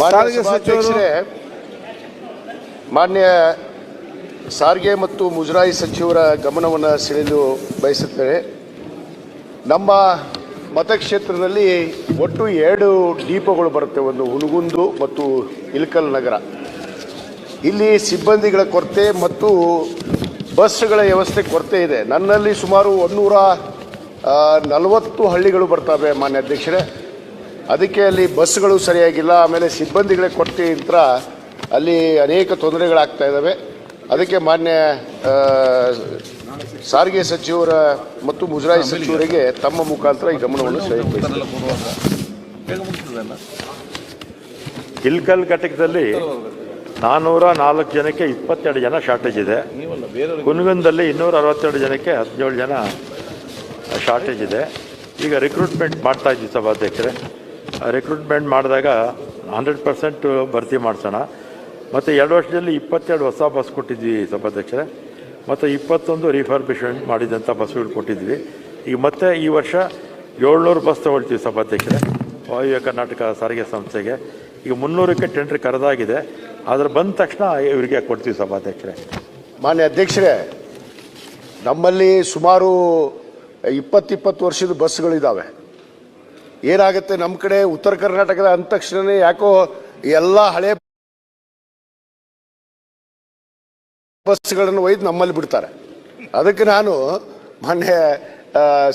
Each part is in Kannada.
ಮಾನ್ಯ ಸಾರಿಗೆ ಸಚಿವರು ಮಾನ್ಯ ಸಾರಿಗೆ ಮತ್ತು ಮುಜರಾಯಿ ಸಚಿವರ ಗಮನವನ್ನು ಸೆಳೆಯಲು ಬಯಸುತ್ತೇನೆ. ನಮ್ಮ ಮತಕ್ಷೇತ್ರದಲ್ಲಿ ಒಟ್ಟು ಎರಡು ದೀಪಗಳು ಬರುತ್ತೆ. ಒಂದು ಹುನಗುಂದು ಮತ್ತು ಇಲ್ಕಲ್ ನಗರ. ಇಲ್ಲಿ ಸಿಬ್ಬಂದಿಗಳ ಕೊರತೆ ಮತ್ತು ಬಸ್ಗಳ ವ್ಯವಸ್ಥೆ ಕೊರತೆ ಇದೆ. ನನ್ನಲ್ಲಿ ಸುಮಾರು ಒಂದೂರ ನಲವತ್ತು ಹಳ್ಳಿಗಳು ಬರ್ತವೆ ಮಾನ್ಯ ಅಧ್ಯಕ್ಷರೇ. ಅದಕ್ಕೆ ಅಲ್ಲಿ ಬಸ್ಗಳು ಸರಿಯಾಗಿಲ್ಲ ಆಮೇಲೆ ಸಿಬ್ಬಂದಿಗಳೇ ಕೊಟ್ಟು ನಂತರ ಅಲ್ಲಿ ಅನೇಕ ತೊಂದರೆಗಳಾಗ್ತಾ ಇದ್ದಾವೆ. ಅದಕ್ಕೆ ಮಾನ್ಯ ಸಾರಿಗೆ ಸಚಿವರ ಮತ್ತು ಮುಜರಾಯಿ ಸಚಿವರಿಗೆ ತಮ್ಮ ಮುಖಾಂತರ ಈ ಗಮನವನ್ನು ಇಲ್ಕಲ್ ಘಟಕದಲ್ಲಿ ನಾನ್ನೂರ ನಾಲ್ಕು ಜನಕ್ಕೆ ಇಪ್ಪತ್ತೆರಡು ಜನ ಶಾರ್ಟೇಜ್ ಇದೆ. ಕುನಗಂದಲ್ಲಿ ಇನ್ನೂರ ಅರವತ್ತೆರಡು ಜನಕ್ಕೆ ಹದಿನೇಳು ಜನ ಶಾರ್ಟೇಜ್ ಇದೆ. ಈಗ ರಿಕ್ರೂಟ್ಮೆಂಟ್ ಮಾಡ್ತಾ ಇದ್ದೀವಿ ಸಭಾಧ್ಯಕ್ಷರೇ. ರಿಕ್ರೂಟ್ಮೆಂಟ್ ಮಾಡಿದಾಗ ಹಂಡ್ರೆಡ್ ಪರ್ಸೆಂಟ್ ಭರ್ತಿ ಮಾಡ್ಸೋಣ. ಮತ್ತು ಎರಡು ವರ್ಷದಲ್ಲಿ ಇಪ್ಪತ್ತೆರಡು ಹೊಸ ಬಸ್ ಕೊಟ್ಟಿದ್ವಿ ಸಭಾಧ್ಯಕ್ಷರೇ. ಮತ್ತು ಇಪ್ಪತ್ತೊಂದು ರಿಫರ್ಬಿಶ್ಮೆಂಟ್ ಮಾಡಿದಂಥ ಬಸ್ಗಳು ಕೊಟ್ಟಿದ್ವಿ. ಈಗ ಮತ್ತೆ ಈ ವರ್ಷ ಏಳ್ನೂರು ಬಸ್ ತಗೊಳ್ತೀವಿ ಸಭಾಧ್ಯಕ್ಷರೇ. ವಾಯುವ್ಯ ಕರ್ನಾಟಕ ಸಾರಿಗೆ ಸಂಸ್ಥೆಗೆ. ಈಗ ಮುನ್ನೂರಕ್ಕೆ ಟೆಂಡ್ರ್ ಕರೆದಾಗಿದೆ. ಆದರೆ ಬಂದ ತಕ್ಷಣ ಇವರಿಗೆ ಕೊಡ್ತೀವಿ ಸಭಾಧ್ಯಕ್ಷರೇ. ಮಾನ್ಯ ಅಧ್ಯಕ್ಷರೇ, ನಮ್ಮಲ್ಲಿ ಸುಮಾರು ಇಪ್ಪತ್ತಿಪ್ಪತ್ತು ವರ್ಷದ ಬಸ್ಗಳಿದ್ದಾವೆ ಏನಾಗುತ್ತೆ ನಮ್ಮ ಕಡೆ ಉತ್ತರ ಕರ್ನಾಟಕದ ಅಂದ ತಕ್ಷಣನೇ ಯಾಕೋ ಎಲ್ಲ ಹಳೆ ಬಸ್ಗಳನ್ನು ಒಯ್ದು ನಮ್ಮಲ್ಲಿ ಬಿಡ್ತಾರೆ. ಅದಕ್ಕೆ ನಾನು ಮೊನ್ನೆ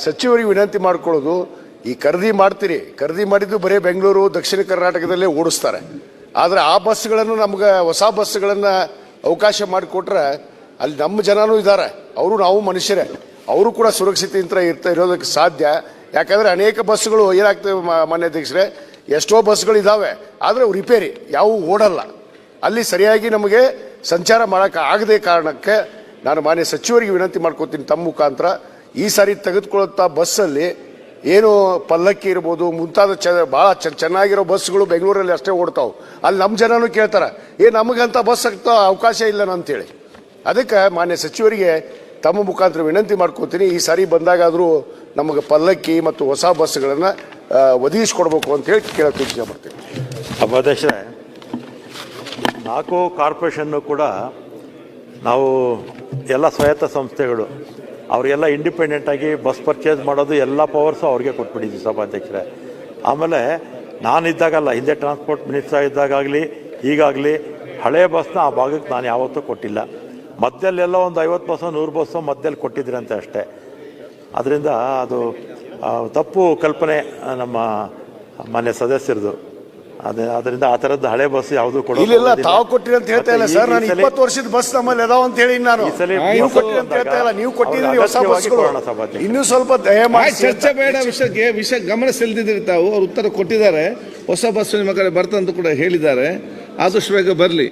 ಸಚಿವರಿಗೆ ವಿನಂತಿ ಮಾಡ್ಕೊಳ್ಳೋದು, ಈ ಖರೀದಿ ಮಾಡ್ತೀರಿ. ಖರೀದಿ ಮಾಡಿದ್ದು ಬರೀ ಬೆಂಗಳೂರು, ದಕ್ಷಿಣ ಕರ್ನಾಟಕದಲ್ಲೇ ಓಡಿಸ್ತಾರೆ. ಆದರೆ ಆ ಬಸ್ಗಳನ್ನು ನಮ್ಗೆ ಹೊಸ ಬಸ್ಗಳನ್ನು ಅವಕಾಶ ಮಾಡಿಕೊಟ್ರೆ ಅಲ್ಲಿ ನಮ್ಮ ಜನನೂ ಇದ್ದಾರೆ. ಅವರು ನಾವು ಮನುಷ್ಯರೇ. ಅವರು ಕೂಡ ಸುರಕ್ಷಿತೆಯಿಂದ ಇರ್ತಾ ಇರೋದಕ್ಕೆ ಸಾಧ್ಯ. ಯಾಕಂದರೆ ಅನೇಕ ಬಸ್ಗಳು ಏನಾಗ್ತವೆ ಮಾನ್ಯ ಅಧ್ಯಕ್ಷರೇ? ಎಷ್ಟೋ ಬಸ್ಗಳು ಇದ್ದಾವೆ ಆದರೆ ರಿಪೇರಿ ಯಾವುವು ಓಡಲ್ಲ. ಅಲ್ಲಿ ಸರಿಯಾಗಿ ನಮಗೆ ಸಂಚಾರ ಮಾಡೋಕೆ ಆಗದೆ ಕಾರಣಕ್ಕೆ ನಾನು ಮಾನ್ಯ ಸಚಿವರಿಗೆ ವಿನಂತಿ ಮಾಡ್ಕೋತೀನಿ ತಮ್ಮ ಮುಖಾಂತರ. ಈ ಸಾರಿ ತೆಗೆದುಕೊಳ್ಳುತ್ತಾ ಬಸ್ಸಲ್ಲಿ ಏನು ಪಲ್ಲಕ್ಕಿ ಇರ್ಬೋದು, ಮುಂತಾದ ಚ ಭಾಳ ಚ- ಚೆನ್ನಾಗಿರೋ ಬಸ್ಗಳು ಬೆಂಗಳೂರಲ್ಲಿ ಅಷ್ಟೇ ಓಡ್ತಾವೆ. ಅಲ್ಲಿ ನಮ್ಮ ಜನನೂ ಕೇಳ್ತಾರೆ, ಏ, ನಮಗಂತ ಬಸ್ ಆಗ್ತಾ ಅವಕಾಶ ಇಲ್ಲ ಅಂತೇಳಿ ಅದಕ್ಕೆ ಮಾನ್ಯ ಸಚಿವರಿಗೆ ತಮ್ಮ ಮುಖಾಂತರ ವಿನಂತಿ ಮಾಡ್ಕೋತೀನಿ, ಈ ಸಾರಿ ಬಂದಾಗಾದರೂ ನಮಗೆ ಪಲ್ಲಕ್ಕಿ ಮತ್ತು ಹೊಸ ಬಸ್ಗಳನ್ನು ಒದಗಿಸ್ಕೊಡ್ಬೇಕು ಅಂತೇಳಿ ಕೇಳಕ್ಕೆ ಇಚ್ಛೆ ಮಾಡ್ತೀನಿ. ನಾಲ್ಕು ಕಾರ್ಪೊರೇಷನ್ನು ಕೂಡ ನಾವು ಎಲ್ಲ ಸ್ವಾಯತ್ತ ಸಂಸ್ಥೆಗಳು, ಅವರಿಗೆಲ್ಲ ಇಂಡಿಪೆಂಡೆಂಟ್ ಆಗಿ ಬಸ್ ಪರ್ಚೇಸ್ ಮಾಡೋದು ಎಲ್ಲ ಪವರ್ಸು ಅವ್ರಿಗೆ ಕೊಟ್ಬಿಟ್ಟಿದ್ವಿ ಸಭಾಧ್ಯಕ್ಷರೇ ಆಮೇಲೆ ನಾನಿದ್ದಾಗಲ್ಲ, ಹಿಂದೆ ಟ್ರಾನ್ಸ್ಪೋರ್ಟ್ ಮಿನಿಸ್ಟರ್ ಇದ್ದಾಗಲಿ ಈಗಾಗಲಿ ಹಳೆ ಬಸ್ನ ಆ ಭಾಗಕ್ಕೆ ನಾನು ಯಾವತ್ತೂ ಕೊಟ್ಟಿಲ್ಲ. ಮಧ್ಯಲ್ಲೆಲ್ಲ ಒಂದು ಐವತ್ತು ಬಸ್ಸು ನೂರು ಬಸ್ಸು ಮಧ್ಯದಲ್ಲಿ ಕೊಟ್ಟಿದ್ರಂತೆ ಅಷ್ಟೇ. ಅದರಿಂದ ಅದು ತಪ್ಪು ಕಲ್ಪನೆ ನಮ್ಮ ಮಾನ್ಯ ಸದಸ್ಯರದು. ಅದೇ ಅದರಿಂದ ಆ ಥರದ್ದು ಹಳೆ ಬಸ್ ಯಾವುದು ಕೊಡೋ ಇಲ್ಲ ತಾವು ಕೊಟ್ಟಿರಿ ಅಂತ ಹೇಳ್ತಾ ಇಲ್ಲ ಸರ್. ನಾನು ಇಪ್ಪತ್ತು ವರ್ಷದ ಬಸ್ ನಮ್ಮಲ್ಲಿ ಅದಾವ ಅಂತ ಹೇಳಿ ನಾನು. ಸಲ ನೀವು ಕೊಟ್ಟಿರಿ ಅಂತ ಹೇಳ್ತಾ ಇಲ್ಲ. ನೀವು ಕೊಟ್ಟಿದ್ದೀರಿ ಹೊಸ ಬಸ್ಗಳು. ಇನ್ನೂ ಸ್ವಲ್ಪ ದಯ ಆಯ್ತು, ಮಾಡಿ ಚರ್ಚೆ ಬೇಡ. ವಿಷಯಕ್ಕೆ ವಿಷಯ ಗಮನ ಸೆಳೆದಿದ್ದೀರಿ ತಾವು. ಅವ್ರು ಉತ್ತರ ಕೊಟ್ಟಿದ್ದಾರೆ. ಹೊಸ ಬಸ್ ನಿಮ್ಮ ಕಡೆ ಬರ್ತಂತ ಕೂಡ ಹೇಳಿದ್ದಾರೆ. ಆದಷ್ಟು ಬೇಗ ಬರಲಿ.